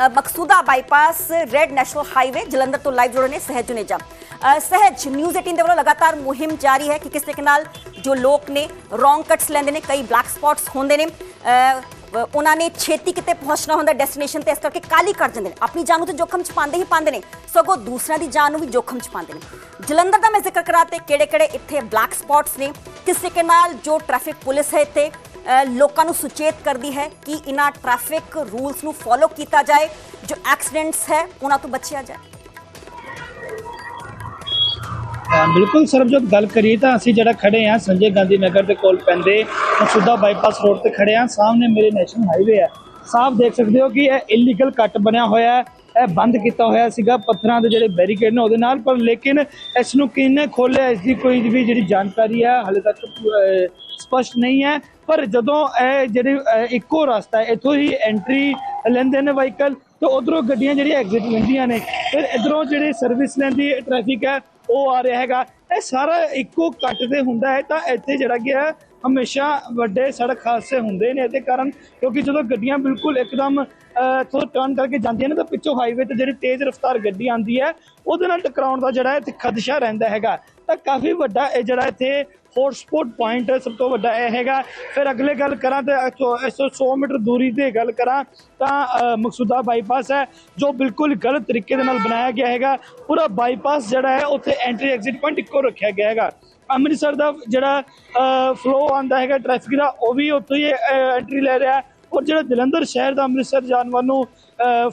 ਅ, Maqsudan bypass ਰੈਡ national highway Jalandhar ਤੋਂ live ਜੁੜੇ ਨੇ ਸਹਿਜ ਜੁਨੇਜਾ ਅ, ਸਹਿਜ ਨਿਊਜ਼ 18 ਦੇ ਵੱਲੋਂ ਲਗਾਤਾਰ ਮੁਹਿੰਮ ਜਾਰੀ ਹੈ ਕਿ ਕਿਸ ਤਰੀਕੇ ਨਾਲ ਜੋ ਲੋਕ ਨੇ ਰੋਂਗ ਕੱਟਸ ਲੈਂਦੇ ਨੇ ਕਈ ਬਲੈਕ ਸਪੌਟਸ ਹੁੰਦੇ ਨੇ ਅ, ਅ, ਉਹਨਾਂ ਨੇ ਛੇਤੀ ਕਿਤੇ ਪਹੁੰਚਣਾ ਹੁੰਦਾ ਡੈਸਟੀਨੇਸ਼ਨ ਤੇ ਇਸ ਕਰਕੇ ਕਾਲੀ ਕਰ ਜਾਂਦੇ ਨੇ ਆਪਣੀ ਜਾਨ ਨੂੰ ਤੇ ਜੋਖਮ ਚ ਪਾਉਂਦੇ ਹੀ ਪਾਉਂਦੇ ਨੇ ਸਗੋਂ ਦੂਸਰਿਆਂ ਦੀ ਜਾਨ ਨੂੰ ਵੀ ਜੋਖਮ ਚ ਪਾਉਂਦੇ ਨੇ ਜਲੰਧਰ ਦਾ ਮੈਂ ਜ਼ਿਕਰ ਕਰਾਂ ਤੇ ਕਿਹੜੇ ਕਿਹੜੇ ਇੱਥੇ ਲੋਕਾਂ ਨੂੰ ਸੁਚੇਤ ਕਰਦੀ ਹੈ ਕਿ ਇਹਨਾਂ ਟ੍ਰੈਫਿਕ ਰੂਲਸ ਨੂੰ ਫੋਲੋ ਕੀਤਾ ਜਾਏ ਜੋ ਐਕਸੀਡੈਂਟਸ ਹੈ ਉਹਨਾਂ ਤੋਂ ਬਚਿਆ ਜਾਏ। ਹਾਂ, ਬਿਲਕੁਲ ਸਰਬਜੋਤ ਗੱਲ ਕਰੀਏ ਤਾਂ ਅਸੀਂ ਜਿਹੜਾ ਖੜੇ ਆ ਸੰਜੇ ਗਾਂਧੀ ਨਗਰ ਦੇ ਕੋਲ ਪੈਂਦੇ ਮਸੂਦਾ ਬਾਈਪਾਸ ਰੋਡ ਤੇ ਖੜੇ ਆ ਸਾਹਮਣੇ ਮੇਰੇ ਨੈਸ਼ਨਲ ਹਾਈਵੇ ਹੈ। ਸਾਫ਼ ਦੇਖ ਸਕਦੇ ਹੋ ਕਿ ਇਹ ਇਲੀਗਲ ਕੱਟ ਬਣਿਆ ਹੋਇਆ ਹੈ। ਇਹ ਬੰਦ ਕੀਤਾ ਹੋਇਆ ਸੀਗਾ। ਪੱਥਰਾਂ ਦੇ ਜਿਹੜੇ ਬੈਰੀਕੇਡ ਨੇ ਉਹਦੇ ਨਾਲ ਪਰ ਲੇਕਿਨ ਇਸ ਨੂੰ ਕਿਹਨੇ ਖੋਲਿਆ? ਇਸ ਦੀ ਕੋਈ ਵੀ ਜਿਹੜੀ ਜਾਣਕਾਰੀ ਹੈ ਹਾਲੇ ਤੱਕ ਅਹ, ਸਪਸ਼ਟ ਨਹੀਂ ਹੈ। ਪਰ ਜਦੋਂ ਇਹ ਜਿਹੜੇ ਇੱਕੋ ਰਸਤਾ ਹੈ ਇੱਥੋਂ ਹੀ ਐਂਟਰੀ ਲੈਂਦੇ ਨੇ ਵਾਹੀਕਲ ਤੇ ਉਧਰੋਂ ਗੱਡੀਆਂ ਜਿਹੜੀਆਂ ਐਗਜ਼ਿਟ ਲੈਂਦੀਆਂ ਨੇ। ਫਿਰ ਇਧਰੋਂ ਜਿਹੜੇ ਸਰਵਿਸ ਲੈਂਦੀ ਟ੍ਰੈਫਿਕ ਹੈ ਉਹ ਆ ਰਿਹਾ ਹੈਗਾ। ਇਹ ਸਾਰਾ ਇੱਕੋ ਕੱਟ ਤੇ ਹੁੰਦਾ ਹੈ ਤਾਂ ਇੱਥੇ ਜਿਹੜਾ ਗਿਆ ਹਮੇਸ਼ਾ ਵੱਡੇ ਸੜਕ ਹਾਦਸੇ ਹੁੰਦੇ ਨੇ ਇਹਦੇ ਕਾਰਨ ਕਿਉਂਕਿ ਜਦੋਂ ਗੱਡੀਆਂ ਬਿਲਕੁਲ ਇੱਕਦਮ ਅਹ, ਟਰਨ ਕਰਕੇ ਜਾਂਦੀਆਂ ਨੇ ਤਾਂ ਪਿੱਛੋਂ ਹਾਈਵੇ ਤੇ ਜਿਹੜੀ ਤੇਜ਼ ਰਫ਼ਤਾਰ ਗੱਡੀ ਆਉਂਦੀ ਹੈ ਉਹਦੇ ਨਾਲ ਟਕਰਾਉਣ ਦਾ ਜਿਹੜਾ ਇੱਥੇ ਖਦਸ਼ਾ ਰਹਿੰਦਾ ਹੈਗਾ। ਤਾਂ ਕਾਫੀ ਵੱਡਾ ਇਹ ਜਿਹੜਾ ਇੱਥੇ ਹੌਟਸਪੌਟ ਪੁਆਇੰਟ ਸਭ ਤੋਂ ਵੱਡਾ ਇਹ ਹੈਗਾ। ਫਿਰ ਅਗਲੇ ਗੱਲ ਕਰਾਂ ਤੇ ਇੱਥੋਂ ਇਸ ਤੋਂ 100 ਮੀਟਰ ਦੂਰੀ ਤੇ ਗੱਲ ਕਰਾਂ ਤਾਂ ਮਕਸੂਦਾ ਬਾਈਪਾਸ ਹੈ ਜੋ ਬਿਲਕੁਲ ਗਲਤ ਤਰੀਕੇ ਦੇ ਨਾਲ ਬਣਾਇਆ ਗਿਆ ਹੈਗਾ। ਪੂਰਾ ਬਾਈਪਾਸ ਜਿਹੜਾ ਹੈ ਉੱਥੇ ਐਂਟਰੀ ਐਗਜ਼ਿਟ ਪੁਆਇੰਟ ਇੱਕੋ ਰੱਖਿਆ ਗਿਆ ਹੈਗਾ। ਅੰਮ੍ਰਿਤਸਰ ਦਾ ਜਿਹੜਾ ਫਲੋ ਆਂਦਾ ਹੈਗਾ ਟ੍ਰੈਫਿਕ ਦਾ ਉਹ ਵੀ ਉੱਥੋਂ ਹੀ ਐਂਟਰੀ ਲੈ ਰਿਹਾ ਔਰ ਜਿਹੜਾ ਜਲੰਧਰ ਸ਼ਹਿਰ ਦਾ ਅੰਮ੍ਰਿਤਸਰ ਜਾਣ ਵੱਲ ਨੂੰ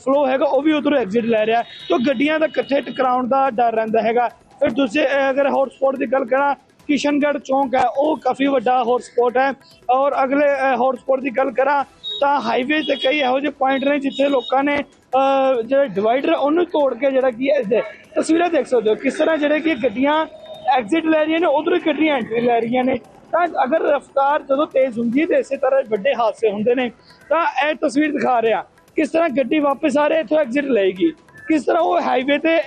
ਫਲੋ ਹੈਗਾ ਉਹ ਵੀ ਉਧਰੋਂ ਐਗਜ਼ਿਟ ਲੈ ਰਿਹਾ ਹੈ। ਤਾਂ ਗੱਡੀਆਂ ਦਾ ਇਕੱਠੇ ਟਕਰਾਉਣ ਦਾ ਡਰ ਰਹਿੰਦਾ ਹੈਗਾ। ਫਿਰ ਦੂਸਰੇ ਅ, ਅਗਰ ਹੌਟਸਪੌਟ ਦੀ ਗੱਲ ਕਰਾਂ ਕਿਸ਼ਨਗੜ੍ਹ ਚੌਂਕ ਹੈ ਉਹ ਕਾਫੀ ਵੱਡਾ ਹੌਟਸਪੌਟ ਹੈ। ਔਰ ਅਗਲੇ ਹੌਟਸਪੌਟ ਦੀ ਗੱਲ ਕਰਾਂ ਤਾਂ ਹਾਈਵੇ ਤੇ ਕਈ ਇਹੋ ਜਿਹੇ ਪੁਆਇੰਟ ਨੇ ਜਿੱਥੇ ਲੋਕਾਂ ਨੇ ਜਿਹੜੇ ਡਿਵਾਈਡਰ ਉਹਨੂੰ ਤੋੜ ਕੇ ਜਿਹੜਾ ਕੀ ਹੈ ਤਸਵੀਰਾਂ ਦੇਖ ਸਕਦੇ ਹੋ। ਕਿਸ ਤਰ੍ਹਾਂ ਜਿਹੜੇ ਕਿ ਗੱਡੀਆਂ ਐਗਜ਼ਿਟ ਲੈ ਰਹੀਆਂ ਨੇ, ਉਧਰੋਂ ਗੱਡੀਆਂ ਐਂਟਰੀ ਲੈ ਰਹੀਆਂ ਨੇ। ਤਾਂ ਅਗਰ ਰਫ਼ਤਾਰ ਜਦੋਂ ਤੇਜ਼ ਹੁੰਦੀ ਹੈ ਤੇ ਇਸੇ ਤਰ੍ਹਾਂ ਵੱਡੇ ਹਾਦਸੇ ਹੁੰਦੇ ਨੇ, ਤਾਂ ਇਹ ਤਸਵੀਰ ਦਿਖਾ ਰਿਹਾ ਕਿਸ ਤਰ੍ਹਾਂ ਗੱਡੀ ਵਾਪਸ ਆ ਰਹੀ ਹੈ, ਇੱਥੋਂ ਐਗਜ਼ਿਟ ਲਏਗੀ। ਕਿਸ ਤਰ੍ਹਾਂ ਉਹ ਹਾਈਵੇ ਤੇ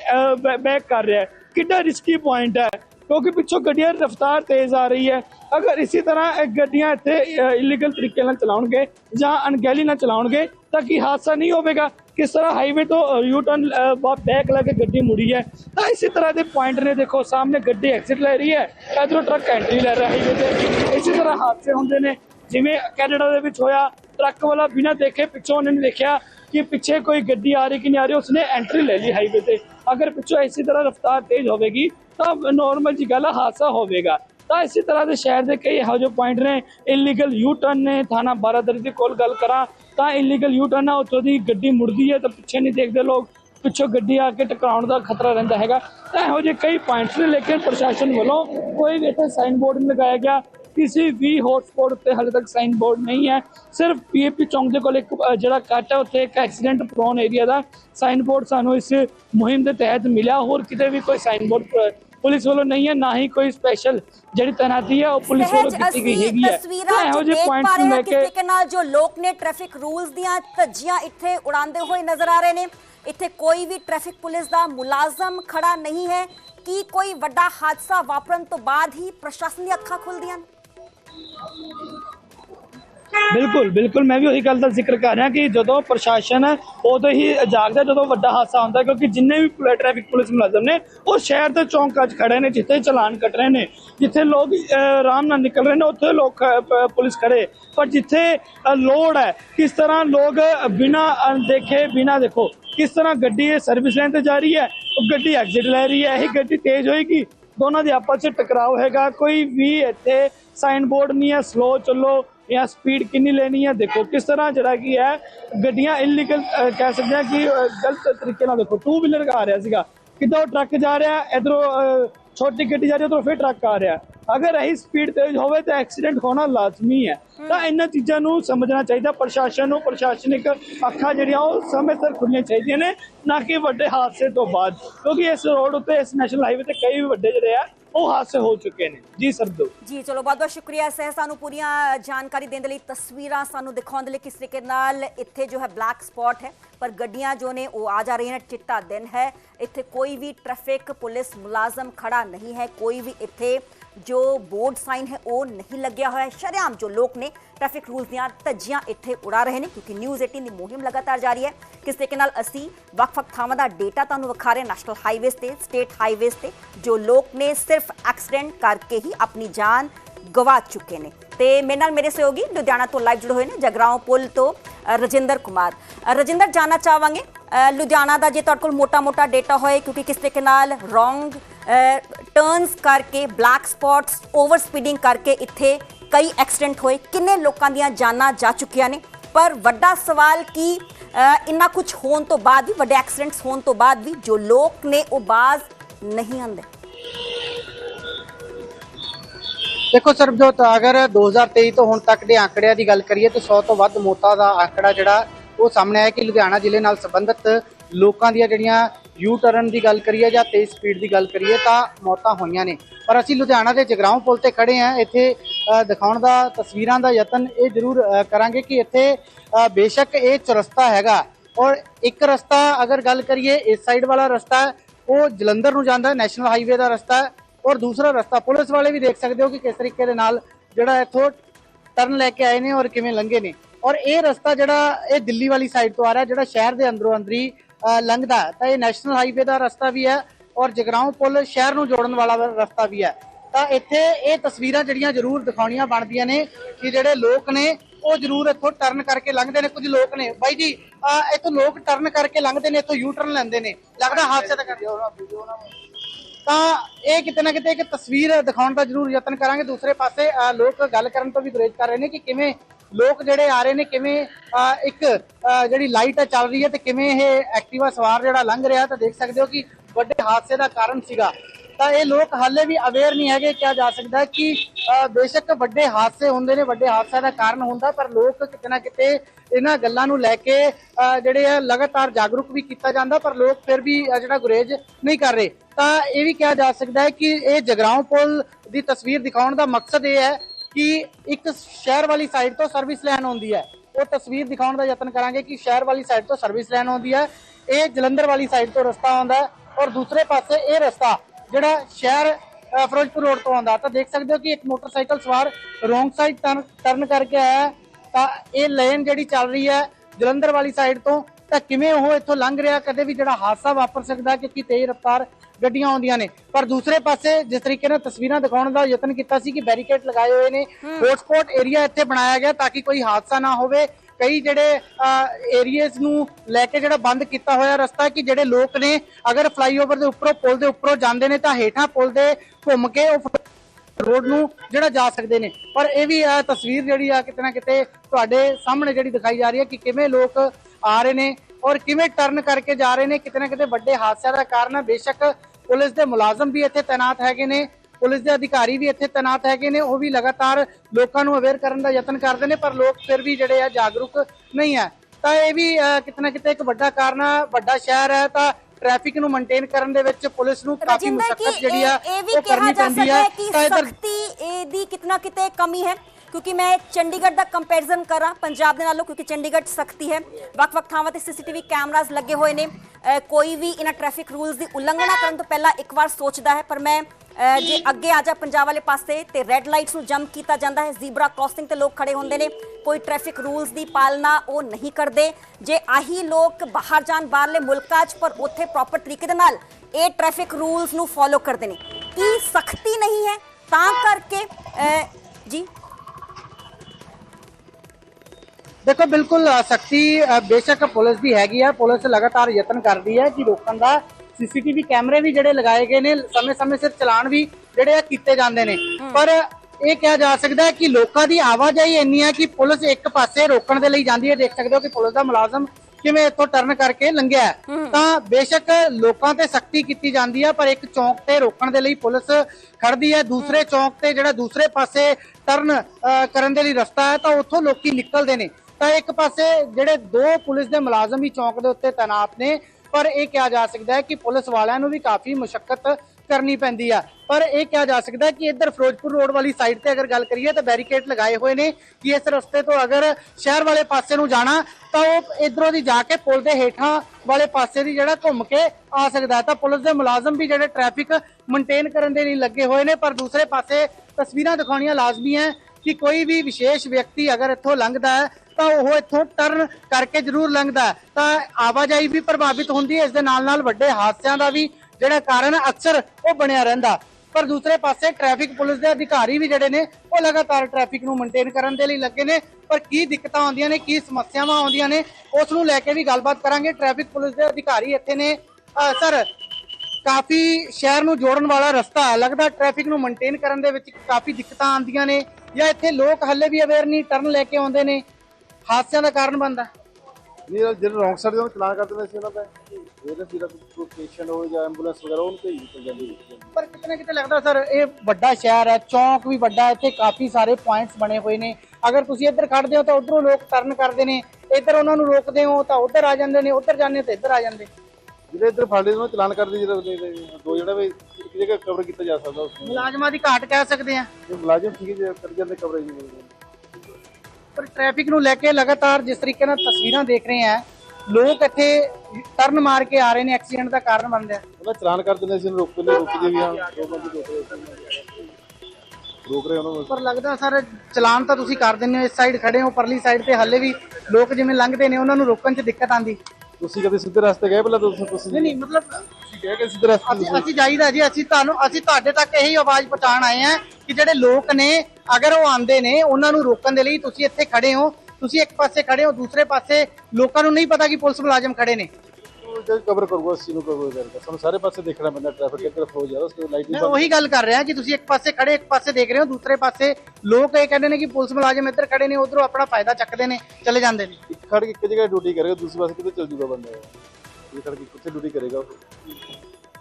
ਬੈਕ ਕਰ ਰਿਹਾ ਹੈ। ਕਿੰਨਾ ਰਿਸਕੀ ਪੁਆਇੰਟ ਹੈ, ਕਿਉਂਕਿ ਪਿੱਛੋਂ ਗੱਡੀਆਂ ਰਫ਼ਤਾਰ ਤੇਜ਼ ਆ ਰਹੀ ਹੈ। ਅਗਰ ਇਸੇ ਤਰ੍ਹਾਂ ਇਹ ਗੱਡੀਆਂ ਇੱਥੇ ਇਲੀਗਲ ਤਰੀਕੇ ਨਾਲ ਚਲਾਉਣਗੇ ਜਾਂ ਅਣਗਹਿਲੀ ਨਾਲ ਚਲਾਉਣਗੇ, ਤਾਂ ਕੀ ਹਾਦਸਾ ਨਹੀਂ ਹੋਵੇਗਾ? ਕਿਸ ਤਰ੍ਹਾਂ ਹਾਈਵੇ ਤੋਂ ਯੂ ਟਰਨ ਬੈਕ ਲਾ ਕੇ ਗੱਡੀ ਮੁੜੀ ਹੈ। ਤਾਂ ਇਸੇ ਤਰ੍ਹਾਂ ਦੇ ਪੁਆਇੰਟ ਨੇ ਦੇਖੋ ਸਾਹਮਣੇ ਗੱਡੀ ਐਕਸਿਟ ਲੈ ਰਹੀ ਹੈ ਇਧਰੋਂ ਟਰੱਕ ਐਂਟਰੀ ਲੈ ਰਿਹਾ ਹਾਈਵੇ ਤੇ। ਇਸੇ ਤਰ੍ਹਾਂ ਹਾਦਸੇ ਹੁੰਦੇ ਨੇ ਜਿਵੇਂ ਕੈਨੇਡਾ ਦੇ ਵਿੱਚ ਹੋਇਆ ਟਰੱਕ ਵਾਲਾ ਬਿਨਾਂ ਦੇਖੇ ਪਿੱਛੋਂ ਉਹਨੇ ਨਹੀਂ ਦੇਖਿਆ ਕਿ ਪਿੱਛੇ ਕੋਈ ਗੱਡੀ ਆ ਰਹੀ ਕਿ ਨਹੀਂ ਆ ਰਹੀ ਉਸਨੇ ਐਂਟਰੀ ਲੈ ਲਈ ਹਾਈਵੇ ਤੇ। ਅਗਰ ਪਿੱਛੋਂ ਇਸੇ ਤਰ੍ਹਾਂ ਰਫ਼ਤਾਰ ਤੇਜ਼ ਹੋਵੇਗੀ ਤਾਂ ਨਾਰਮਲ ਜੀ ਗੱਲ ਹੈ, ਹਾਦਸਾ ਹੋਵੇਗਾ। ਤਾਂ ਇਸੇ ਤਰ੍ਹਾਂ ਦੇ ਸ਼ਹਿਰ ਦੇ ਕਈ ਇਹੋ ਜਿਹੇ ਪੁਆਇੰਟ ਨੇ ਇਲੀਗਲ ਯੂ ਟਰਨ ਨੇ, ਥਾਣਾ ਬਾਰਾਦਰੀ ਦੇ ਕੋਲ ਗੱਲ ਕਰਾਂ, ਤਾਂ ਇਲੀਗਲ ਯੂ ਟਰਨ ਆ, ਉੱਥੋਂ ਦੀ ਗੱਡੀ ਮੁੜਦੀ ਹੈ ਤਾਂ ਪਿੱਛੇ ਨਹੀਂ ਦੇਖਦੇ ਲੋਕ, ਪਿੱਛੋਂ ਗੱਡੀ ਆ ਕੇ ਟਕਰਾਉਣ ਦਾ ਖਤਰਾ ਰਹਿੰਦਾ ਹੈਗਾ। ਤਾਂ ਇਹੋ ਜਿਹੇ ਕਈ ਪੁਆਇੰਟਸ ਨੇ, ਲੇਕਿਨ ਪ੍ਰਸ਼ਾਸਨ ਵੱਲੋਂ ਕੋਈ ਵੀ ਇੱਥੇ ਸਾਈਨ ਬੋਰਡ ਨਹੀਂ ਲਗਾਇਆ ਗਿਆ। ਕਿਸੇ ਵੀ ਹੌਟਸਪੌਟ ਉੱਤੇ ਹਾਲੇ ਤੱਕ ਸਾਈਨ ਬੋਰਡ ਨਹੀਂ ਹੈ। ਸਿਰਫ ਪੀਏਪੀ ਚੌਂਕ ਦੇ ਕੋਲ ਇੱਕ ਜਿਹੜਾ ਕੱਟ ਹੈ ਉੱਥੇ ਇੱਕ ਐਕਸੀਡੈਂਟ ਪ੍ਰੋਨ ਏਰੀਆ ਦਾ ਸਾਈਨ ਬੋਰਡ ਸਾਨੂੰ ਇਸ ਮੁਹਿੰਮ ਦੇ ਤਹਿਤ ਮਿਲਿਆ। ਹੋਰ ਕਿਤੇ ਵੀ ਕੋਈ ਸਾਈਨ ਬੋਰਡ ਪੁਲਿਸ ਵੱਲੋਂ ਨਹੀਂ ਹੈ ਨਾ ਹੀ ਕੋਈ ਸਪੈਸ਼ਲ ਜਿਹੜੀ ਤੈਨਾਤੀ ਹੈ ਉਹ ਪੁਲਿਸ ਵੱਲੋਂ ਕੀਤੀ ਗਈ ਹੈਗੀ ਹੈ। ਇਹੋ ਜਿਹੇ ਪੁਆਇੰਟਸ ਨੂੰ ਲੈ ਕੇ ਤਰੀਕੇ ਨਾਲ ਜੋ ਲੋਕ ਨੇ ਟ੍ਰੈਫਿਕ ਰੂਲਸ ਦੀਆਂ ਧੱਜੀਆਂ ਇੱਥੇ ਉਡਾਉਂਦੇ ਹੋਏ ਨਜ਼ਰ ਆ ਰਹੇ ਨੇ। ਇੱਥੇ ਕੋਈ ਵੀ ਟ੍ਰੈਫਿਕ ਪੁਲਿਸ ਦਾ ਮੁਲਾਜ਼ਮ ਖੜਾ ਨਹੀਂ ਹੈ। ਕੀ ਕੋਈ ਵੱਡਾ ਹਾਦਸਾ ਵਾਪਰਨ ਤੋਂ ਬਾਅਦ ਹੀ ਪ੍ਰਸ਼ਾਸਨ ਦੀਆਂ ਅੱਖਾਂ ਖੁੱਲਦੀਆਂ ਨੇ? ਬਿਲਕੁਲ ਬਿਲਕੁਲ। ਮੈਂ ਵੀ ਉਹੀ ਗੱਲ ਦਾ ਜ਼ਿਕਰ ਕਰ ਰਿਹਾ ਕਿ ਜਦੋਂ ਪ੍ਰਸ਼ਾਸਨ ਉਦੋਂ ਹੀ ਜਾਗਦਾ ਜਦੋਂ ਵੱਡਾ ਹਾਦਸਾ ਹੁੰਦਾ ਕਿਉਂਕਿ ਜਿੰਨੇ ਵੀ ਟ੍ਰੈਫਿਕ ਪੁਲਿਸ ਮੁਲਾਜ਼ਮ ਨੇ ਉਹ ਸ਼ਹਿਰ ਦੇ ਚੌਂਕਾਂ 'ਚ ਖੜੇ ਨੇ ਜਿੱਥੇ ਚਲਾਨ ਕੱਟ ਰਹੇ ਨੇ ਜਿੱਥੇ ਲੋਕ ਆਰਾਮ ਨਾਲ ਨਿਕਲ ਰਹੇ ਨੇ ਉੱਥੇ ਲੋਕ ਅਹ, ਪੁਲਿਸ ਖੜੇ। ਪਰ ਜਿੱਥੇ ਲੋੜ ਹੈ ਕਿਸ ਤਰ੍ਹਾਂ ਲੋਕ ਬਿਨਾ ਦੇਖੇ ਬਿਨਾ ਦੇਖੋ ਕਿਸ ਤਰ੍ਹਾਂ ਗੱਡੀ ਸਰਵਿਸ ਲੈਣ ਤੇ ਜਾ ਰਹੀ ਹੈ ਉਹ ਗੱਡੀ ਐਗਜ਼ਿਟ ਲੈ ਰਹੀ ਹੈ ਇਹ ਗੱਡੀ ਤੇਜ਼ ਹੋਏਗੀ ਦੋਨਾਂ ਦੇ ਆਪਸ ਵਿੱਚ ਟਕਰਾਓ ਹੈਗਾ ਕੋਈ ਵੀ ਇੱਥੇ ਸਾਈਨ ਬੋਰਡ ਨਹੀਂ ਹੈ ਸਲੋ ਚੱਲੋ ਜਾਂ ਸਪੀਡ ਕਿੰਨੀ ਲੈਣੀ ਹੈ ਦੇਖੋ, ਕਿਸ ਤਰ੍ਹਾਂ ਜਿਹੜਾ ਕੀ ਹੈ, ਗੱਡੀਆਂ ਇਲੀਗਲ ਕਹਿ ਸਕਦੇ ਹਾਂ ਕਿ ਗਲਤ ਤਰੀਕੇ ਨਾਲ ਦੇਖੋ ਟੂ ਵੀਲਰ ਆ ਰਿਹਾ ਸੀਗਾ। ਕਿੱਦਾਂ ਉਹ ਟਰੱਕ ਜਾ ਰਿਹਾ, ਇਧਰੋਂ ਛੋਟੀ ਗੱਡੀ ਜਾ ਰਹੀ ਉਧਰੋਂ ਫਿਰ ਟਰੱਕ ਆ ਰਿਹਾ। ਅਗਰ ਇਹੀ ਸਪੀਡ ਤੇਜ਼ ਹੋਵੇ ਤਾਂ ਐਕਸੀਡੈਂਟ ਹੋਣਾ ਲਾਜ਼ਮੀ ਹੈ। ਤਾਂ ਇਹਨਾਂ ਚੀਜ਼ਾਂ ਨੂੰ ਸਮਝਣਾ ਚਾਹੀਦਾ, ਪ੍ਰਸ਼ਾਸਨ ਨੂੰ, ਪ੍ਰਸ਼ਾਸਨਿਕ ਅੱਖਾਂ ਜਿਹੜੀਆਂ, ਉਹ ਸਮੇਂ ਸਿਰ ਖੁੱਲ੍ਹਣੀਆਂ ਚਾਹੀਦੀਆਂ ਨੇ, ਨਾ ਕਿ ਵੱਡੇ ਹਾਦਸੇ ਤੋਂ ਬਾਅਦ। ਕਿਉਂਕਿ ਇਸ ਰੋਡ ਉੱਤੇ, ਇਸ ਨੈਸ਼ਨਲ ਹਾਈਵੇ ਤੇ ਕਈ ਵੱਡੇ ਜਿਹੜੇ ਆ ਉਹ ਹਾਦਸੇ ਹੋ ਚੁੱਕੇ ਨੇ। ਜੀ ਸਰਦੋ ਜੀ, ਚਲੋ, ਬਹੁਤ ਬਹੁਤ ਸ਼ੁਕਰੀਆ ਸਹਿ ਸਾਨੂੰ ਪੂਰੀਆਂ ਜਾਣਕਾਰੀ ਦੇਣ ਦੇ ਲਈ ਤਸਵੀਰਾਂ ਸਾਨੂੰ ਦਿਖਾਉਣ ਦੇ ਲਈ ਕਿਸ ਤਰੀਕੇ ਨਾਲ ਇੱਥੇ ਜੋ ਹੈ ਬਲੈਕ ਸਪੌਟ ਹੈ ਪਰ ਗੱਡੀਆਂ ਜੋ ਨੇ ਉਹ ਆ ਜਾ ਰਹੀਆਂ ਨੇ, ਚਿੱਟਾ ਦਿਨ ਹੈ। ਇੱਥੇ ਕੋਈ ਵੀ ਟ੍ਰੈਫਿਕ ਪੁਲਿਸ ਮੁਲਾਜ਼ਮ ਖੜਾ ਨਹੀਂ ਹੈ। ਕੋਈ ਵੀ ਇੱਥੇ ਜੋ ਬੋਰਡ ਸਾਈਨ ਹੈ, ਉਹ ਨਹੀਂ ਲੱਗਿਆ ਹੋਇਆ ਹੈ। ਸ਼ਰੇਆਮ ਜੋ ਲੋਕ ਨੇ ਟ੍ਰੈਫਿਕ ਰੂਲਸ ਦੀਆਂ ਧੱਜੀਆਂ ਇੱਥੇ ਉਡਾ ਰਹੇ ਨੇ, ਕਿਉਂਕਿ ਨਿਊਜ਼ 18 ਦੀ ਮੁਹਿੰਮ ਲਗਾਤਾਰ ਜਾਰੀ ਹੈ। ਕਿਸ ਤਰੀਕੇ ਨਾਲ ਅਸੀਂ ਵੱਖ-ਵੱਖ ਥਾਵਾਂ ਦਾ ਡੇਟਾ ਤੁਹਾਨੂੰ ਵਿਖਾ ਰਹੇ ਨੈਸ਼ਨਲ ਹਾਈਵੇਜ਼ ਤੇ ਸਟੇਟ ਹਾਈਵੇਜ਼ ਤੇ, ਜੋ ਲੋਕ ਨੇ ਸਿਰਫ ਐਕਸੀਡੈਂਟ ਕਰਕੇ ਹੀ ਆਪਣੀ ਜਾਨ ਗਵਾ ਚੁੱਕੇ ਨੇ। ਤੇ ਮੇਰੇ ਨਾਲ ਮੇਰੇ ਸਹਿਯੋਗੀ ਲੁਧਿਆਣਾ ਤੋਂ ਲਾਈਵ ਜੁੜੇ ਹੋਏ ਨੇ, ਜਗਰਾਉਂ ਪੁਲ ਤੋਂ ਰਜਿੰਦਰ ਕੁਮਾਰ। ਰਜਿੰਦਰ ਜਾਨਣਾ ਚਾਹਾਂਗੇ ਲੁਧਿਆਣਾ ਦਾ ਜੇ ਤੁਹਾਡੇ ਕੋਲ ਮੋਟਾ-ਮੋਟਾ ਡੇਟਾ ਹੋਏ ਕਿਉਂਕਿ ਕਿਸ ਤਰੀਕੇ ਨਾਲ ਰੋਂਗ ਟਰਨਸ ਕਰਕੇ ਬਲੈਕ ਸਪੌਟਸ ਓਵਰ ਸਪੀਡਿੰਗ ਕਰਕੇ ਇੱਥੇ ਕਈ ਐਕਸੀਡੈਂਟ ਹੋਏ। ਕਿੰਨੇ ਲੋਕਾਂ ਦੀਆਂ ਜਾਨਾਂ ਜਾ ਚੁੱਕੀਆਂ ਨੇ? ਪਰ ਵੱਡਾ ਸਵਾਲ ਕੀ ਅ, ਇੰਨਾ ਕੁਝ ਹੋਣ ਤੋਂ ਬਾਅਦ ਵੀ ਵੱਡੇ ਐਕਸੀਡੈਂਟਸ ਹੋਣ ਤੋਂ ਬਾਅਦ ਵੀ ਜੋ ਲੋਕ ਨੇ ਉਹ ਬਾਜ਼ ਨਹੀਂ ਆਉਂਦੇ। ਦੇਖੋ ਸਰਬਜੋਤ, ਅਗਰ 2023 ਤੋਂ ਹੁਣ ਤੱਕ ਦੇ ਆંકੜਿਆਂ ਦੀ ਗੱਲ ਕਰੀਏ ਤਾਂ 100 ਤੋਂ ਵੱਧ ਮੌਤਾਂ ਦਾ ਆંકੜਾ ਜਿਹੜਾ, ਉਹ ਸਾਹਮਣੇ ਆਇਆ ਕਿ ਲੁਧਿਆਣਾ ਜ਼ਿਲ੍ਹੇ ਨਾਲ ਸੰਬੰਧਿਤ ਲੋਕਾਂ ਦੀਆਂ ਜਿਹੜੀਆਂ ਯੂ ਟਰਨ ਦੀ ਗੱਲ ਕਰੀਏ ਜਾਂ ਤੇਜ਼ ਸਪੀਡ ਦੀ ਗੱਲ ਕਰੀਏ ਤਾਂ ਮੌਤਾਂ ਹੋਈਆਂ ਨੇ। ਪਰ ਅਸੀਂ ਲੁਧਿਆਣਾ ਦੇ ਜਗਰਾਉਂ ਪੁਲ ਤੇ ਖੜੇ ਹਾਂ। ਇੱਥੇ ਦਿਖਾਉਣ ਦਾ, ਤਸਵੀਰਾਂ ਦਾ ਯਤਨ ਇਹ ਜ਼ਰੂਰ ਕਰਾਂਗੇ ਕਿ ਇੱਥੇ ਬੇਸ਼ੱਕ ਇਹ ਚਰਸਤਾ ਹੈਗਾ। ਔਰ ਇੱਕ ਰਸਤਾ ਅਗਰ ਗੱਲ ਕਰੀਏ, ਇਸ ਸਾਈਡ ਵਾਲਾ ਰਸਤਾ, ਉਹ ਜਲੰਧਰ ਨੂੰ ਜਾਂਦਾ ਨੈਸ਼ਨਲ ਹਾਈਵੇ ਦਾ ਰਸਤਾ। ਔਰ ਦੂਸਰਾ ਰਸਤਾ, ਪੁਲਿਸ ਵਾਲੇ ਵੀ ਦੇਖ ਸਕਦੇ ਹੋ ਕਿ ਕਿਸ ਤਰੀਕੇ ਦੇ ਨਾਲ ਜਿਹੜਾ ਇੱਥੋਂ ਟਰਨ ਲੈ ਕੇ ਆਏ ਨੇ ਔਰ ਕਿਵੇਂ ਲੰਘੇ ਨੇ। ਔਰ ਇਹ ਰਸਤਾ ਜਿਹੜਾ, ਇਹ ਦਿੱਲੀ ਵਾਲੀ ਸਾਈਡ ਤੋਂ ਆ ਰਿਹਾ, ਜਿਹੜਾ ਸ਼ਹਿਰ ਦੇ ਅੰਦਰੋਂ ਅੰਦਰੀ ਲੰਘਦਾ ਤਾਂ ਇਹ ਨੈਸ਼ਨਲ ਹਾਈਵੇ ਦਾ ਰਸਤਾ ਵੀ ਹੈ ਔਰ ਜਗਰਾਉਂ ਪੁਲ ਸ਼ਹਿਰ ਨੂੰ ਜੋੜਨ ਵਾਲਾ ਰਸਤਾ ਵੀ ਹੈ। ਤਾਂ ਇੱਥੇ ਇਹ ਤਸਵੀਰਾਂ ਜਿਹੜੀਆਂ ਜ਼ਰੂਰ ਦਿਖਾਉਣੀਆਂ ਬਣਦੀਆਂ ਨੇ ਕਿ ਜਿਹੜੇ ਲੋਕ ਨੇ, ਉਹ ਜ਼ਰੂਰ ਇੱਥੋਂ ਟਰਨ ਕਰਕੇ ਲੰਘਦੇ ਨੇ। ਕੁਝ ਲੋਕ ਨੇ, ਬਾਈ ਜੀ ਇੱਥੋਂ ਲੋਕ ਟਰਨ ਕਰਕੇ ਲੰਘਦੇ ਨੇ, ਇੱਥੋਂ ਯੂ ਟਰਨ ਲੈਂਦੇ ਨੇ। ਲੱਗਦਾ ਹਾਦਸੇ ਦਾ ਕਰਦੇ ਤਾਂ ਇਹ ਕਿਤੇ ਨਾ ਕਿਤੇ ਇੱਕ ਤਸਵੀਰ ਦਿਖਾਉਣ ਦਾ ਜ਼ਰੂਰ ਯਤਨ ਕਰਾਂਗੇ। ਦੂਸਰੇ ਪਾਸੇ ਅਹ, ਲੋਕ ਗੱਲ ਕਰਨ ਤੋਂ ਵੀ ਗੁਰੇਜ਼ ਕਰ ਰਹੇ ਨੇ ਕਿ ਕਿਵੇਂ ਲੋਕ ਜਿਹੜੇ ਆ ਰਹੇ ਨੇ ਕਿਵੇਂ ਅਹ, ਇੱਕ ਅਹ, ਜਿਹੜੀ ਲਾਈਟ ਆ ਚੱਲ ਰਹੀ ਹੈ ਤੇ ਕਿਵੇਂ ਇਹ ਐਕਟਿਵਾ ਸਵਾਰ ਜਿਹੜਾ ਲੰਘ ਰਿਹਾ ਤਾਂ ਦੇਖ ਸਕਦੇ ਹੋ ਕਿ ਵੱਡੇ ਹਾਦਸੇ ਦਾ ਕਾਰਨ ਸੀਗਾ। ਤਾਂ ਇਹ ਲੋਕ ਹਾਲੇ ਵੀ ਅਵੇਅਰ ਨਹੀਂ ਹੈਗੇ ਕਿਹਾ ਜਾ ਸਕਦਾ ਕਿ ਬੇਸ਼ੱਕ ਵੱਡੇ ਹਾਦਸੇ ਹੁੰਦੇ ਨੇ, ਵੱਡੇ ਹਾਦਸਿਆਂ ਦਾ ਕਾਰਨ ਹੁੰਦਾ, ਪਰ ਲੋਕ ਕਿਤੇ ਨਾ ਕਿਤੇ ਇਹਨਾਂ ਗੱਲਾਂ ਨੂੰ ਲੈ ਕੇ ਜਿਹੜੇ ਆ ਲਗਾਤਾਰ ਜਾਗਰੂਕ ਵੀ ਕੀਤਾ ਜਾਂਦਾ, ਪਰ ਲੋਕ ਫਿਰ ਵੀ ਜਿਹੜਾ ਗੁਰੇਜ਼ ਨਹੀਂ ਕਰ ਰਹੇ। ਤਾਂ ਇਹ ਵੀ ਕਿਹਾ ਜਾ ਸਕਦਾ ਹੈ ਕਿ ਇਹ ਜਗਰਾਉਂ ਪੁਲ ਦੀ ਤਸਵੀਰ ਦਿਖਾਉਣ ਦਾ ਮਕਸਦ ਇਹ ਹੈ ਕਿ ਇੱਕ ਸ਼ਹਿਰ ਵਾਲੀ ਸਾਈਡ ਤੋਂ ਸਰਵਿਸ ਲੈਣ ਆਉਂਦੀ ਹੈ। ਉਹ ਤਸਵੀਰ ਦਿਖਾਉਣ ਦਾ ਯਤਨ ਕਰਾਂਗੇ ਕਿ ਸ਼ਹਿਰ ਵਾਲੀ ਸਾਈਡ ਤੋਂ ਸਰਵਿਸ ਲੈਣ ਆਉਂਦੀ ਹੈ। ਇਹ ਜਲੰਧਰ ਵਾਲੀ ਸਾਈਡ ਤੋਂ ਰਸਤਾ ਆਉਂਦਾ ਔਰ ਦੂਸਰੇ ਪਾਸੇ ਇਹ ਰਸਤਾ ਜਿਹੜਾ ਸ਼ਹਿਰ ਫਿਰੋਜ਼ਪੁਰ ਰੋਡ ਤੋਂ ਆਉਂਦਾ ਤਾਂ ਦੇਖ ਸਕਦੇ ਹੋ ਕਿ ਇੱਕ ਮੋਟਰਸਾਈਕਲ ਸਵਾਰ ਰੋਂਗ ਸਾਈਡ ਟਰਨ ਕਰਕੇ ਆਇਆ। ਤਾਂ ਇਹ ਲੇਨ ਜਿਹੜੀ ਚੱਲ ਰਹੀ ਹੈ ਜਲੰਧਰ ਵਾਲੀ ਸਾਈਡ ਤੋਂ ਤਾਂ ਕਿਵੇਂ ਉਹ ਇੱਥੋਂ ਲੰਘ ਰਿਹਾ ਕਦੇ ਵੀ ਜਿਹੜਾ ਹਾਦਸਾ ਵਾਪਰ ਸਕਦਾ ਕਿਉਂਕਿ ਤੇਜ਼ ਰਫ਼ਤਾਰ ਗੱਡੀਆਂ ਆਉਂਦੀਆਂ ਨੇ। ਪਰ ਦੂਸਰੇ ਪਾਸੇ ਜਿਸ ਤਰੀਕੇ ਨਾਲ ਤਸਵੀਰਾਂ ਦਿਖਾਉਣ ਦਾ ਯਤਨ ਕੀਤਾ ਸੀ ਕਿ ਬੈਰੀਕੇਡ ਲਗਾਏ ਹੋਏ ਨੇ ਹੌਟਸਪੌਟ ਏਰੀਆ ਇੱਥੇ ਬਣਾਇਆ ਗਿਆ ਤਾਂ ਕਿ ਕੋਈ ਹਾਦਸਾ ਨਾ ਹੋਵੇ। ਕਈ ਜਿਹੜੇ ਏਰੀਆਜ਼ ਨੂੰ ਲੈ ਕੇ ਜਿਹੜਾ ਬੰਦ ਕੀਤਾ ਹੋਇਆ ਰਸਤਾ ਕਿ ਜਿਹੜੇ ਲੋਕ ਨੇ, ਅਗਰ ਫਲਾਈਓਵਰ ਦੇ ਉੱਪਰੋਂ, ਪੁਲ ਦੇ ਉੱਪਰੋਂ ਜਾਂਦੇ ਨੇ ਤਾਂ ਹੇਠਾਂ ਪੁਲ ਦੇ ਘੁੰਮ ਕੇ ਉਹ ਰੋਡ ਨੂੰ ਜਿਹੜਾ ਜਾ ਸਕਦੇ ਨੇ। ਪਰ ਇਹ ਵੀ ਆ ਤਸਵੀਰ ਜਿਹੜੀ ਆ ਕਿਤੇ ਨਾ ਕਿਤੇ ਤੁਹਾਡੇ ਸਾਹਮਣੇ ਜਿਹੜੀ ਦਿਖਾਈ ਜਾ ਰਹੀ ਹੈ ਕਿ ਕਿਵੇਂ ਲੋਕ ਆ ਰਹੇ ਨੇ ਔਰ ਕਿਵੇਂ ਟਰਨ ਕਰਕੇ ਜਾ ਰਹੇ ਨੇ। ਕਿਤੇ ਨਾ ਕਿਤੇ ਵੱਡੇ ਹਾਦਸਿਆਂ ਦਾ ਕਾਰਨ ਹੈ। ਬੇਸ਼ੱਕ ਪੁਲਿਸ ਦੇ ਮੁਲਾਜ਼ਮ ਵੀ ਇੱਥੇ ਤਾਇਨਾਤ ਹੈਗੇ ਨੇ। ਪੁਲਿਸ ਦੇ ਅਧਿਕਾਰੀ ਵੀ ਇੱਥੇ ਤਾਇਨਾਤ ਹੈਗੇ ਨੇ ਉਹ ਵੀ ਲਗਾਤਾਰ ਲੋਕਾਂ ਨੂੰ ਅਵੇਅਰ ਕਰਨ ਦਾ ਯਤਨ ਕਰਦੇ ਨੇ ਪਰ ਲੋਕ ਫਿਰ ਵੀ ਜਿਹੜੇ ਆ ਜਾਗਰੂਕ ਨਹੀਂ ਹੈ। ਤਾਂ ਇਹ ਵੀ ਅਹ, ਕਿਤੇ ਇੱਕ ਵੱਡਾ ਕਾਰਨ ਹੈ ਵੱਡਾ ਸ਼ਹਿਰ ਹੈ ਤਾਂ ਟ੍ਰੈਫਿਕ ਨੂੰ ਮੇਨਟੇਨ ਕਰਨ ਦੇ ਵਿੱਚ ਪੁਲਿਸ ਨੂੰ ਕਾਫੀ ਮੁਸ਼ਕਲ ਜਿਹੜੀ ਆ ਇਹ ਇਹ ਉਹ ਕਰਨੀ ਪੈਂਦੀ ਕਿ ਤਾਂ ਇਧਰ ਸਖਤੀ ਇਹਦੀ ਕਿਤਨਾ ਕਿਤੇ ਕਮੀ ਹੈ ਕਿਉਂਕਿ ਮੈਂ ਚੰਡੀਗੜ੍ਹ ਦਾ ਕੰਪੈਰੀਜ਼ਨ ਕਰਾਂ ਪੰਜਾਬ ਦੇ ਨਾਲੋਂ ਕਿਉਂਕਿ ਚੰਡੀਗੜ੍ਹ 'ਚ ਸਖਤੀ ਹੈ। ਵੱਖ-ਵੱਖ ਥਾਵਾਂ ਤੇ ਸੀਸੀਟੀਵੀ ਕੈਮਰਾਜ਼ ਲੱਗੇ ਹੋਏ ਨੇ। ਕੋਈ ਵੀ ਇਹਨਾਂ ਟ੍ਰੈਫਿਕ ਰੂਲਸ ਦੀ ਉਲੰਘਣਾ ਕਰਨ ਤੋਂ ਪਹਿਲਾਂ ਇੱਕ ਵਾਰ ਸੋਚਦਾ ਹੈ ਪਰ ਮੈਂ ਜੇ ਅੱਗੇ ਆ ਜਾ ਪੰਜਾਬ ਵਾਲੇ ਪਾਸੇ, ਤੇ ਰੈੱਡ ਲਾਈਟਸ ਨੂੰ ਜੰਪ ਕੀਤਾ ਜਾਂਦਾ ਹੈ। ਜ਼ੀਬਰਾ ਕ੍ਰਾਸਿੰਗ ਤੇ ਲੋਕ ਖੜੇ ਹੁੰਦੇ ਨੇ। ਕੋਈ ਟ੍ਰੈਫਿਕ ਰੂਲਸ ਦੀ ਪਾਲਣਾ ਉਹ ਨਹੀਂ ਕਰਦੇ। ਜੇ ਆਹੀ ਲੋਕ ਬਾਹਰ ਜਾਣ ਬਾਹਰਲੇ ਮੁਲਕਾਂ 'ਚ, ਪਰ ਉੱਥੇ ਪ੍ਰੋਪਰ ਤਰੀਕੇ ਦੇ ਨਾਲ ਇਹ ਟ੍ਰੈਫਿਕ ਰੂਲਸ ਨੂੰ ਫੋਲੋ ਕਰਦੇ ਨੇ। ਕੀ ਸਖਤੀ ਨਹੀਂ ਹੈ? ਤਾਂ ਕਰਕੇ ਜੀ? ਦੇਖੋ, ਬਿਲਕੁਲ ਸਖਤੀ ਬੇਸ਼ੱਕ ਪੁਲਿਸ ਦੀ ਹੈਗੀ ਆ। ਪੁਲਿਸ ਲਗਾਤਾਰ ਯਤਨ ਕਰਦੀ ਹੈ ਕਿ ਰੋਕਣ ਦਾ। ਸੀਸੀਟੀਵੀ ਕੈਮਰੇ ਵੀ ਜਿਹੜੇ ਲਗਾਏ ਗਏ ਨੇ ਸਮੇਂ-ਸਮੇਂ ਸਿਰ ਚਲਾਨ ਵੀ ਜਿਹੜੇ ਆ ਕੀਤੇ ਜਾਂਦੇ ਨੇ। ਪਰ ਇਹ ਕਿਹਾ ਜਾ ਸਕਦਾ ਹੈ ਕਿ ਲੋਕਾਂ ਦੀ ਆਵਾਜਾਈ ਇੰਨੀ ਹੈ ਕਿ ਪੁਲਿਸ ਇੱਕ ਪਾਸੇ ਰੋਕਣ ਦੇ ਲਈ ਜਾਂਦੀ ਹੈ। ਦੇਖ ਸਕਦੇ ਹੋ ਕਿ ਪੁਲਿਸ ਦਾ ਮੁਲਾਜ਼ਮ ਕਿਵੇਂ ਇੱਥੋਂ ਟਰਨ ਕਰਕੇ ਲੰਘਿਆ ਹੈ। ਤਾਂ ਬੇਸ਼ੱਕ ਲੋਕਾਂ ਤੇ ਸਖਤੀ ਕੀਤੀ ਜਾਂਦੀ ਹੈ ਪਰ ਇੱਕ ਚੌਂਕ ਤੇ ਰੋਕਣ ਦੇ ਲਈ ਪੁਲਿਸ ਖੜਦੀ ਹੈ। ਦੂਸਰੇ ਚੌਂਕ ਤੇ ਜਿਹੜਾ ਦੂਸਰੇ ਪਾਸੇ ਟਰਨ ਕਰਨ ਦੇ ਲਈ ਰਸਤਾ ਹੈ ਤਾਂ ਉੱਥੋਂ ਲੋਕੀ ਨਿਕਲਦੇ ਨੇ। ਤਾਂ ਇੱਕ ਪਾਸੇ ਜਿਹੜੇ ਦੋ ਪੁਲਿਸ ਦੇ ਮੁਲਾਜ਼ਮ ਵੀ ਚੌਂਕ ਦੇ ਉੱਤੇ ਤਾਇਨਾਤ ਨੇ ਪਰ ਇਹ ਕਿਹਾ ਜਾ ਸਕਦਾ ਹੈ ਕਿ ਪੁਲਿਸ ਵਾਲਿਆਂ ਨੂੰ ਵੀ ਕਾਫੀ ਮੁਸ਼ਕਲ ਕਰਨੀ ਪੈਂਦੀ ਆ। ਪਰ ਇਹ ਕਿਹਾ ਜਾ ਸਕਦਾ ਕਿ ਇੱਧਰ ਫਿਰੋਜ਼ਪੁਰ ਰੋਡ ਵਾਲੀ ਸਾਈਡ ਤੇ ਅਗਰ ਗੱਲ ਕਰੀਏ ਤਾਂ ਬੈਰੀਕੇਡ ਲਗਾਏ ਹੋਏ ਨੇ ਕਿ ਇਸ ਰਸਤੇ ਤੋਂ ਅਗਰ ਸ਼ਹਿਰ ਵਾਲੇ ਪਾਸੇ ਨੂੰ ਜਾਣਾ ਤਾਂ ਉਹ ਇਧਰੋਂ ਦੀ ਜਾ ਕੇ ਪੁਲ ਦੇ ਹੇਠਾਂ ਵਾਲੇ ਪਾਸੇ ਦੀ ਜਿਹੜਾ ਘੁੰਮ ਕੇ ਆ ਸਕਦਾ ਤਾਂ ਪੁਲਿਸ ਦੇ ਮੁਲਾਜ਼ਮ ਵੀ ਜਿਹੜੇ ਟ੍ਰੈਫਿਕ ਮੇਨਟੇਨ ਕਰਨ ਦੇ ਲਈ ਲੱਗੇ ਹੋਏ ਨੇ, ਪਰ ਦੂਸਰੇ ਪਾਸੇ ਤਸਵੀਰਾਂ ਦਿਖਾਉਣੀਆਂ ਲਾਜ਼ਮੀ ਹੈ ਕਿ ਕੋਈ ਵੀ ਵਿਸ਼ੇਸ਼ ਵਿਅਕਤੀ ਅਗਰ ਇੱਥੋਂ ਲੰਘਦਾ ਹੈ ਤਾਂ ਉਹ ਇੱਥੋਂ ਟਰਨ ਕਰਕੇ ਜ਼ਰੂਰ ਲੰਘਦਾ ਤਾਂ ਆਵਾਜਾਈ ਵੀ ਪ੍ਰਭਾਵਿਤ ਹੁੰਦੀ ਹੈ, ਇਸ ਦੇ ਨਾਲ ਨਾਲ ਵੱਡੇ ਹਾਦਸਿਆਂ ਦਾ ਵੀ ਜਿਹੜਾ ਕਾਰਨ ਅਕਸਰ ਉਹ ਬਣਿਆ ਰਹਿੰਦਾ। ਪਰ ਦੂਸਰੇ ਪਾਸੇ ਟ੍ਰੈਫਿਕ ਪੁਲਿਸ ਦੇ ਅਧਿਕਾਰੀ ਵੀ ਜਿਹੜੇ ਨੇ, ਉਹ ਲਗਾਤਾਰ ਟ੍ਰੈਫਿਕ ਨੂੰ ਮੇਨਟੇਨ ਕਰਨ ਦੇ ਲਈ ਲੱਗੇ ਨੇ। ਪਰ ਕੀ ਦਿੱਕਤਾਂ ਆਉਂਦੀਆਂ ਨੇ, ਕੀ ਸਮੱਸਿਆਵਾਂ ਆਉਂਦੀਆਂ ਨੇ, ਉਸ ਨੂੰ ਲੈ ਕੇ ਵੀ ਗੱਲਬਾਤ ਕਰਾਂਗੇ। ਟ੍ਰੈਫਿਕ ਪੁਲਿਸ ਦੇ ਅਧਿਕਾਰੀ ਇੱਥੇ ਨੇ। ਸਰ, ਕਾਫੀ ਸ਼ਹਿਰ ਨੂੰ ਜੋੜਨ ਵਾਲਾ ਰਸਤਾ ਹੈ। ਲੱਗਦਾ ਟ੍ਰੈਫਿਕ ਨੂੰ ਮੇਨਟੇਨ ਕਰਨ ਦੇ ਵਿੱਚ ਕਾਫੀ ਦਿੱਕਤਾਂ ਆਉਂਦੀਆਂ ਨੇ ਜਾਂ ਇੱਥੇ ਲੋਕ ਹੱਲੇ ਵੀ ਅਵੇਅਰ ਨਹੀਂ, ਟਰਨ ਲੈ ਕੇ ਆਉਂਦੇ ਨੇ। ਹਾਦਸਿਆਂ ਦਾ ਕਾਰਨ ਬਣਦਾ। ਨਹੀਂ ਯਾਰ ਜਿਹੜੇ ਰੌਂਗ ਸਾਈਡ ਦੇ ਉਹਨੂੰ ਚਲਾਨ ਕਰਦੇ ਵੈਸੇ ਉਹਨਾਂ ਦਾ। ਜਿਹੜੇ ਫਿਰ ਕੋਈ ਪੇਸ਼ੈਂਟ ਹੋਵੇ ਜਾਂ ਐਂਬੂਲੈਂਸ ਵਗੈਰਾ ਉਹਨੂੰ ਭੇਜ ਦਿੱਤੀ ਜਾਂਦੀ ਹੈ ਪਰ ਕਿਤੇ ਨਾ ਕਿਤੇ ਲੱਗਦਾ ਸਰ ਇਹ ਵੱਡਾ ਸ਼ਹਿਰ ਹੈ ਚੌਂਕ ਵੀ ਵੱਡਾ ਹੈ ਇੱਥੇ ਕਾਫੀ ਸਾਰੇ ਪੁਆਇੰਟਸ ਬਣੇ ਹੋਏ ਨੇ। ਅਗਰ ਤੁਸੀਂ ਇੱਧਰ ਖੜਦੇ ਹੋ ਤਾਂ ਉਧਰੋਂ ਲੋਕ ਟਰਨ ਕਰਦੇ ਨੇ। ਇੱਧਰ ਉਹਨਾਂ ਨੂੰ ਰੋਕਦੇ ਹੋ ਤਾਂ ਉੱਧਰ ਆ ਜਾਂਦੇ ਨੇ ਉੱਧਰ ਜਾਂਦੇ ਤਾਂ ਇੱਧਰ ਆ ਜਾਂਦੇ। ਜਿਹੜੇ ਇੱਧਰ ਫਾੜੇ ਨੂੰ ਚਲਾਨ ਕਰਦੇ ਜਿਹੜਾ ਦੇ- ਜਿਹੜਾ ਵੀ ਇੱਕ ਜਗ੍ਹਾ ਕਵਰ ਕੀਤਾ ਜਾ ਸਕਦਾ ਉਸ ਨੂੰ। ਮੁਲਾਜ਼ਮਾਂ ਦੀ ਘਾਟ ਕਹਿ ਸਕਦੇ ਆ ਮੁਲਾਜ਼ਮ ਠੀਕ ਹੈ ਜੇ ਕਰ ਜਾਂਦੇ ਕਵਰੇਜ ਪਰ ਟ੍ਰੈਫਿਕ ਨੂੰ ਲੈ ਕੇ ਲਗਾਤਾਰ ਜਿਸ ਤਰੀਕੇ ਨਾਲ ਤਸਵੀਰਾਂ ਦੇਖ ਰਹੇ ਆ ਲੋਕ ਇੱਥੇ ਟਰਨ ਮਾਰ ਕੇ ਆ ਰਹੇ ਨੇ ਐਕਸੀਡੈਂਟ ਦਾ ਕਾਰਨ ਬਣਦੇ ਆ ਉਹਨਾਂ ਚਲਾਨ ਕਰ ਦਿੰਦੇ ਸੀ ਉਹਨੂੰ ਰੋਕ ਲਈ ਰੁਕ ਜੇ ਵੀ ਬੰਦੇ ਰੋਕ ਰਹੇ ਉਹਨਾਂ ਨੂੰ। ਪਰ ਲੱਗਦਾ ਸਰ ਚਲਾਨ ਤਾਂ ਤੁਸੀਂ ਕਰ ਦਿੰਦੇ ਹੋ ਇਸ ਸਾਈਡ ਖੜੇ ਹੋ ਪਰਲੀ ਸਾਈਡ ਤੇ ਹੱਲੇ ਵੀ ਲੋਕ ਜਿਵੇਂ ਲੰਘਦੇ ਨੇ ਉਹਨਾਂ ਨੂੰ ਰੋਕਣ 'ਚ ਦਿੱਕਤ ਆਂਦੀ ਤੁਸੀਂ ਕਦੇ ਸਿੱਧੇ ਰਸਤੇ ਗਏ ਪਹਿਲਾਂ ਤੁਸੀਂ? ਨਹੀਂ ਨਹੀਂ ਮਤਲਬ ਕਿ ਅਸੀਂ ਅਸੀਂ ਜਾਈਦਾ ਜੀ ਅਸੀਂ ਤੁਹਾਨੂੰ ਅਸੀਂ ਤੁਹਾਡੇ ਤੱਕ ਇਹੀ ਆਵਾਜ਼ ਪਹੁੰਚਾਉਣ ਆਏ ਆ ਕਿ ਜਿਹੜੇ ਲੋਕ ਨੇ ਅਗਰ ਉਹ ਆਂਦੇ ਨੇ ਉਹਨਾਂ ਨੂੰ ਰੋਕਣ ਦੇ ਲਈ ਤੁਸੀਂ ਇੱਥੇ ਖੜੇ ਹੋ ਤੁਸੀਂ ਇੱਕ ਪਾਸੇ ਖੜੇ ਹੋ ਦੂਸਰੇ ਪਾਸੇ ਲੋਕਾਂ ਨੂੰ ਨਹੀਂ ਪਤਾ ਕਿ ਪੁਲਿਸ ਮੁਲਾਜ਼ਮ ਖੜੇ ਨੇ। ਜੇ ਕਵਰ ਕਰੂਗਾ ਅਸੀਂ ਨੂੰ ਕਵਰ ਕਰੇਗਾ ਸਾਨੂੰ ਸਾਰੇ ਪਾਸੇ ਦੇਖਣਾ ਪੈਂਦਾ ਟ੍ਰੈਫਿਕ ਕਿੱਧਰ ਫਲੋ ਜ਼ਿਆਦਾ ਉਸ ਤੋਂ ਲਾਈਟ ਮੈਂ ਉਹੀ ਗੱਲ ਕਰ ਰਿਹਾ ਕਿ ਤੁਸੀਂ ਇੱਕ ਪਾਸੇ ਖੜੇ ਇੱਕ ਪਾਸੇ ਦੇਖ ਰਹੇ ਹੋ ਦੂਸਰੇ ਪਾਸੇ ਲੋਕ ਇਹ ਕਹਿੰਦੇ ਨੇ ਕਿ ਪੁਲਿਸ ਮੁਲਾਜ਼ਮ ਇੱਧਰ ਖੜੇ ਨੇ ਉਧਰੋਂ ਆਪਣਾ ਫਾਇਦਾ ਚੱਕਦੇ ਨੇ ਚਲੇ ਜਾਂਦੇ ਨੇ। ਇੱਕ ਖੜ ਕੇ ਇੱਕ ਜਗ੍ਹਾ ਡਿਊਟੀ ਕਰੇਗਾ ਦੂਸਰੇ ਪਾਸੇ ਕਿਤੇ ਚੱਲ ਜੂਗਾ ਬੰਦਾ? ਇਹ ਕੇ ਕਿੱਥੇ ਡਿਊਟੀ ਕਰੇਗਾ ਉਹ।